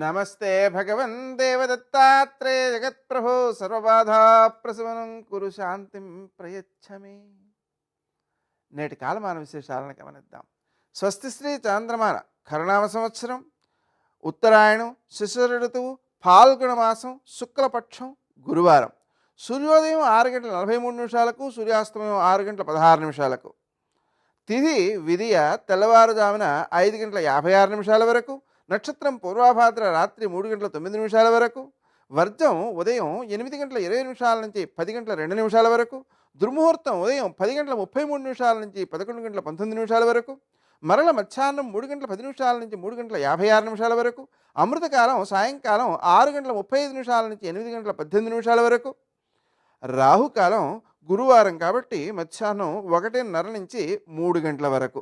నమస్తే భగవన్ దేవదత్తాత్రే జగత్ప్రభో సర్వబాధా ప్రసవనం కురు శాంతిం ప్రయచ్చమే. నేటి కాలమాన విశేషాలను గమనిద్దాం. స్వస్తి శ్రీ చాంద్రమాన కరుణామ సంవత్సరం ఉత్తరాయణం శిశుర ఋతువు ఫాల్గుణ మాసం శుక్లపక్షం గురువారం. సూర్యోదయం ఆరు గంటల నలభై మూడు నిమిషాలకు సూర్యాస్తమయం ఆరు గంటల పదహారు నిమిషాలకు. తిథి విధియ తెల్లవారుజామున ఐదు గంటల యాభై ఆరు నిమిషాల వరకు నక్షత్రం పూర్వాభాద్ర రాత్రి మూడు గంటల తొమ్మిది నిమిషాల వరకు వర్జం ఉదయం ఎనిమిది గంటల ఇరవై నిమిషాల నుంచి పది గంటల రెండు నిమిషాల వరకు దుర్ముహూర్తం ఉదయం పది గంటల ముప్పై మూడు నిమిషాల నుంచి పదకొండు గంటల పంతొమ్మిది నిమిషాల వరకు మరల మధ్యాహ్నం మూడు గంటల పది నిమిషాల నుంచి మూడు గంటల యాభై ఆరు నిమిషాల వరకు అమృతకాలం సాయంకాలం ఆరు గంటల ముప్పై ఐదు నిమిషాల నుంచి ఎనిమిది గంటల పద్దెనిమిది నిమిషాల వరకు రాహుకాలం గురువారం కాబట్టి మధ్యాహ్నం ఒకటిన్నర నుంచి మూడు గంటల వరకు.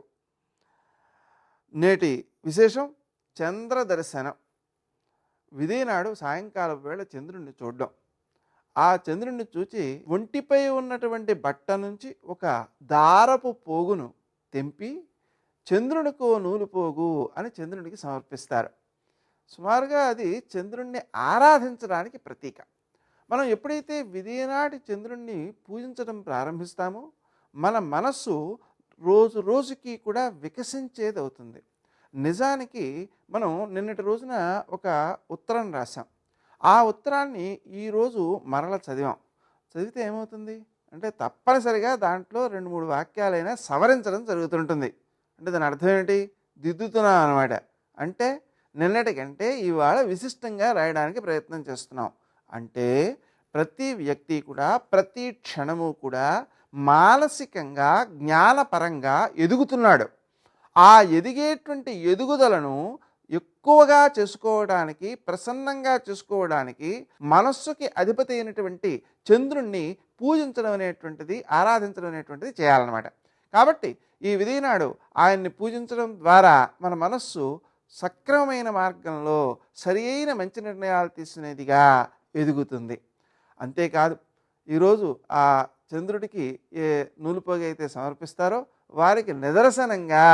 నేటి విశేషం? చంద్ర దర్శనం విధినాడు సాయంకాలం వేళ చంద్రుణ్ణి చూడడం. ఆ చంద్రుణ్ణి చూచి ఒంటిపై ఉన్నటువంటి బట్ట నుంచి ఒక దారపు పోగును తెంపి చంద్రునికో నూలు పోగు అని చంద్రునికి సమర్పిస్తారు. సుమారుగా అది చంద్రుణ్ణి ఆరాధించడానికి ప్రతీక. మనం ఎప్పుడైతే విధినాటి చంద్రుణ్ణి పూజించడం ప్రారంభిస్తామో మన మనస్సు రోజు రోజుకి కూడా వికసించేది అవుతుంది నిజానికి మనం నిన్నటి రోజున ఒక ఉత్తరం రాసాం ఆ ఉత్తరాన్ని ఈరోజు మరల చదివాం. చదివితే ఏమవుతుంది? అంటే తప్పనిసరిగా దాంట్లో రెండు మూడు వాక్యాలైనా సవరించడం జరుగుతుంటుంది. అంటే దాని అర్థం ఏంటి దిద్దుతున్నాం అనమాట అంటే నిన్నటికంటే ఇవాళ విశిష్టంగా రాయడానికి ప్రయత్నం చేస్తున్నాం. అంటే ప్రతి వ్యక్తి కూడా ప్రతి క్షణము కూడా మానసికంగా జ్ఞానపరంగా ఎదుగుతున్నాడు. ఆ ఎదిగేటువంటి ఎదుగుదలను ఎక్కువగా చేసుకోవడానికి ప్రసన్నంగా చేసుకోవడానికి మనస్సుకి అధిపతి అయినటువంటి చంద్రుణ్ణి పూజించడం అనేటువంటిది ఆరాధించడం అనేటువంటిది చేయాలన్నమాట. కాబట్టి ఈ విధినాడు ఆయన్ని పూజించడం ద్వారా మన మనస్సు సక్రమమైన మార్గంలో సరి అయిన మంచి నిర్ణయాలు తీసుకునేదిగా ఎదుగుతుంది. అంతేకాదు ఈరోజు ఆ చంద్రుడికి ఏ నూలుపోగి అయితే సమర్పిస్తారో వారికి నిదర్శనంగా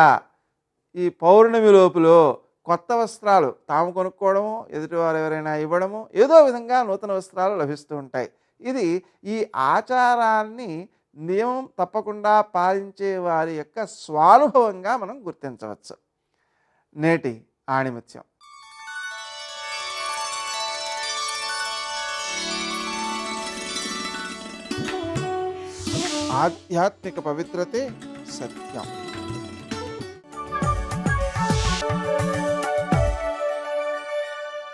ఈ పౌర్ణమి లోపులో కొత్త వస్త్రాలు తాము కొనుక్కోవడము ఎదుటివారు ఎవరైనా ఇవ్వడము ఏదో విధంగా నూతన వస్త్రాలు లభిస్తూ ఉంటాయి. ఇది ఈ ఆచారాన్ని నియమం తప్పకుండా పాలించే వారి యొక్క స్వానుభవంగా మనం గుర్తించవచ్చు. నేటి ఆణిముత్యం. ఆధ్యాత్మిక పవిత్రతే సత్యం.